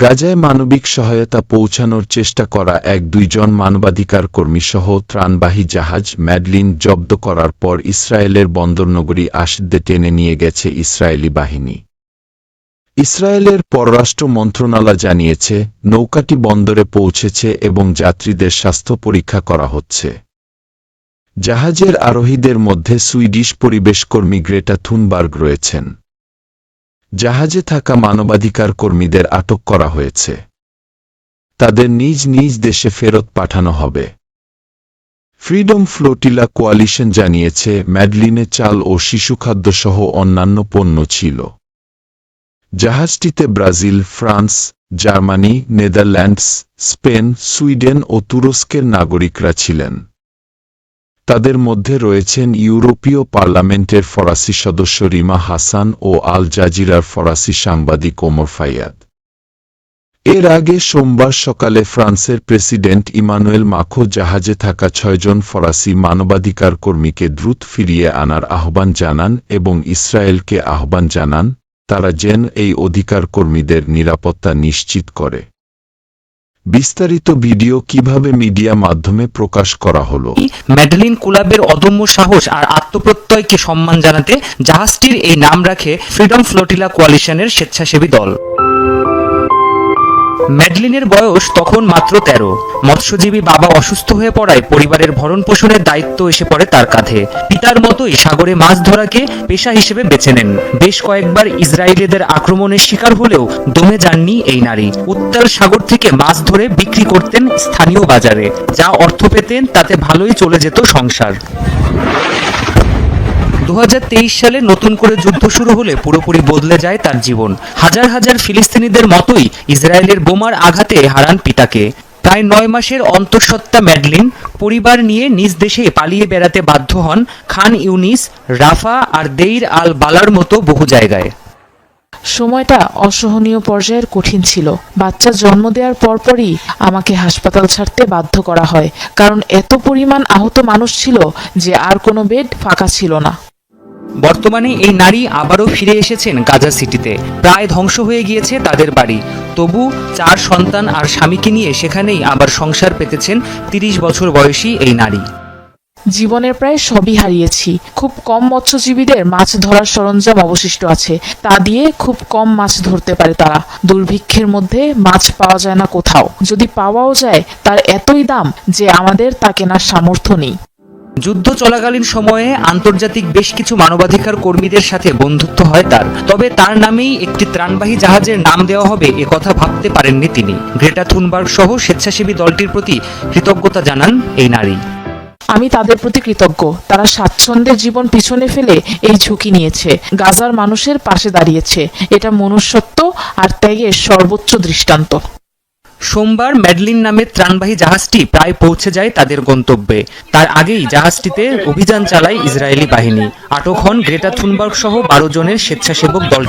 গাজায় মানবিক সহায়তা পৌঁছানোর চেষ্টা করা এক দুইজন মানবাধিকার কর্মীসহ ত্রাণবাহী জাহাজ ম্যাডলিন জব্দ করার পর ইসরায়েলের বন্দরনগরী আশদে টেনে নিয়ে গেছে ইসরায়েলি বাহিনী। ইসরায়েলের পররাষ্ট্র মন্ত্রণালয় জানিয়েছে, নৌকাটি বন্দরে পৌঁছেছে এবং যাত্রীদের স্বাস্থ্য পরীক্ষা করা হচ্ছে। জাহাজের আরোহীদের মধ্যে সুইডিশ পরিবেশকর্মী গ্রেটা থুনবার্গ রয়েছেন। জাহাজে থাকা মানবাধিকার কর্মীদের আটক করা হয়েছে। তাদের নিজ নিজ দেশে ফেরত পাঠানো হবে। ফ্রিডম ফ্লোটিলা কোয়ালিশন জানিয়েছে, ম্যাডলিনে চাল ও শিশুখাদ্য সহ অন্যান্য পণ্য ছিল। জাহাজটিতে Brazil, France, Germany, Netherlands, Spain, Sweden ও তুরস্কের নাগরিকরা ছিলেন। তাদের মধ্যে রয়েছেন ইউরোপীয় পার্লামেন্টের ফরাসি সদস্য রিমা হাসান ও আল জাজিরার ফরাসি সাংবাদিক ওমর ফাইয়াদ। এর আগে সোমবার সকালে ফ্রান্সের প্রেসিডেন্ট ইমানুয়েল মাখো জাহাজে থাকা ছয়জন ফরাসি মানবাধিকার কর্মীকে দ্রুত ফিরিয়ে আনার আহ্বান জানান এবং ইসরায়েলকে আহ্বান জানান, তারা যেন এই অধিকার কর্মীদের নিরাপত্তা নিশ্চিত করে। বিস্তারিত ভিডিও কীভাবে মিডিয়া মাধ্যমে প্রকাশ করা হলো? ম্যাডেলিন কুলাবের অদম্য সাহস আর আত্মপ্রত্যয়কে সম্মান জানাতে জাহাজটির এই নাম রাখে ফ্রিডম ফ্লোটিলা কোয়ালিশনের স্বেচ্ছাসেবী দল। ম্যাডলিনের বয়স তখন মাত্র তেরো। মৎস্যজীবী বাবা অসুস্থ হয়ে পড়ায় পরিবারের ভরণ পোষণের দায়িত্ব এসে পড়ে তার কাঁধে। পিতার মতোই সাগরে মাছ ধরাকে পেশা হিসেবে বেছে নেন। বেশ কয়েকবার ইসরায়েলিদের আক্রমণের শিকার হলেও দমে যাননি এই নারী। উত্তাল সাগর থেকে মাছ ধরে বিক্রি করতেন স্থানীয় বাজারে, যা অর্থ পেতেন তাতে ভালোই চলে যেত সংসার। দু হাজার তেইশ সালে নতুন করে যুদ্ধ শুরু হলে পুরোপুরি বদলে যায় তার জীবন। হাজার হাজার ফিলিস্তিনিদের মতোই ইসরায়েলের বোমার আঘাতে হারান পিতাকে। প্রায় নয় মাসের অন্তঃসত্ত্বা ম্যাডলিন পরিবার নিয়ে নিজ দেশে পালিয়ে বেড়াতে বাধ্য হন খান ইউনিস, রাফা আর দেইর আল বালার মতো বহু জায়গায়। সময়টা অসহনীয় পর্যায়ের কঠিন ছিল। বাচ্চা জন্ম দেওয়ার পরপরই আমাকে হাসপাতাল ছাড়তে বাধ্য করা হয়, কারণ এত পরিমাণ আহত মানুষ ছিল যে আর কোনো বেড ফাঁকা ছিল না। বর্তমানে এই নারী আবারও ফিরে এসেছেন গাজা সিটিতে। প্রায় ধ্বংস হয়ে গিয়েছে তাদের বাড়ি। তবু চার সন্তান আর স্বামীকে নিয়ে সেখানেই আবার সংসার পেতেছেন তিরিশ বছর বয়সী এই নারী। জীবনের প্রায় সবই হারিয়েছি। খুব কম মৎস্যজীবীদের মাছ ধরার সরঞ্জাম অবশিষ্ট আছে। তা দিয়ে খুব কম মাছ ধরতে পারে তারা। দুর্ভিক্ষের মধ্যে মাছ পাওয়া যায় না কোথাও। যদি পাওয়াও যায়, তার এতই দাম যে আমাদের তা কেনার সামর্থ্য নেই। যুদ্ধ চলাকালীন সময়ে আন্তর্জাতিক বেশ কিছু মানবাধিকার কর্মীদের সাথে বন্ধুত্ব হয় তার। তবে তার নামেই একটি ত্রাণবাহী জাহাজের নাম দেওয়া হবে এ কথা ভাবতে পারেননি তিনি। গ্রেটা থুনবার্গ সহ স্বেচ্ছাসেবী দলটির প্রতি কৃতজ্ঞতা জানান এই নারী। আমি তাদের প্রতি কৃতজ্ঞ। তারা স্বাচ্ছন্দ্যের জীবন পিছনে ফেলে এই ঝুঁকি নিয়েছে। গাজার মানুষের পাশে দাঁড়িয়েছে। এটা মনুষ্যত্ব আর ত্যাগের সর্বোচ্চ দৃষ্টান্ত। সোমবার ম্যাডলিন নামের ত্রাণবাহী জাহাজটি প্রায় পৌঁছে যায় তাদের গন্তব্যে। তার আগেই জাহাজটিতে অভিযান চালায় ইসরায়েলি বাহিনী। আটক হন গ্রেটা থুনবার্গ সহ বারো জনের স্বেচ্ছাসেবক দল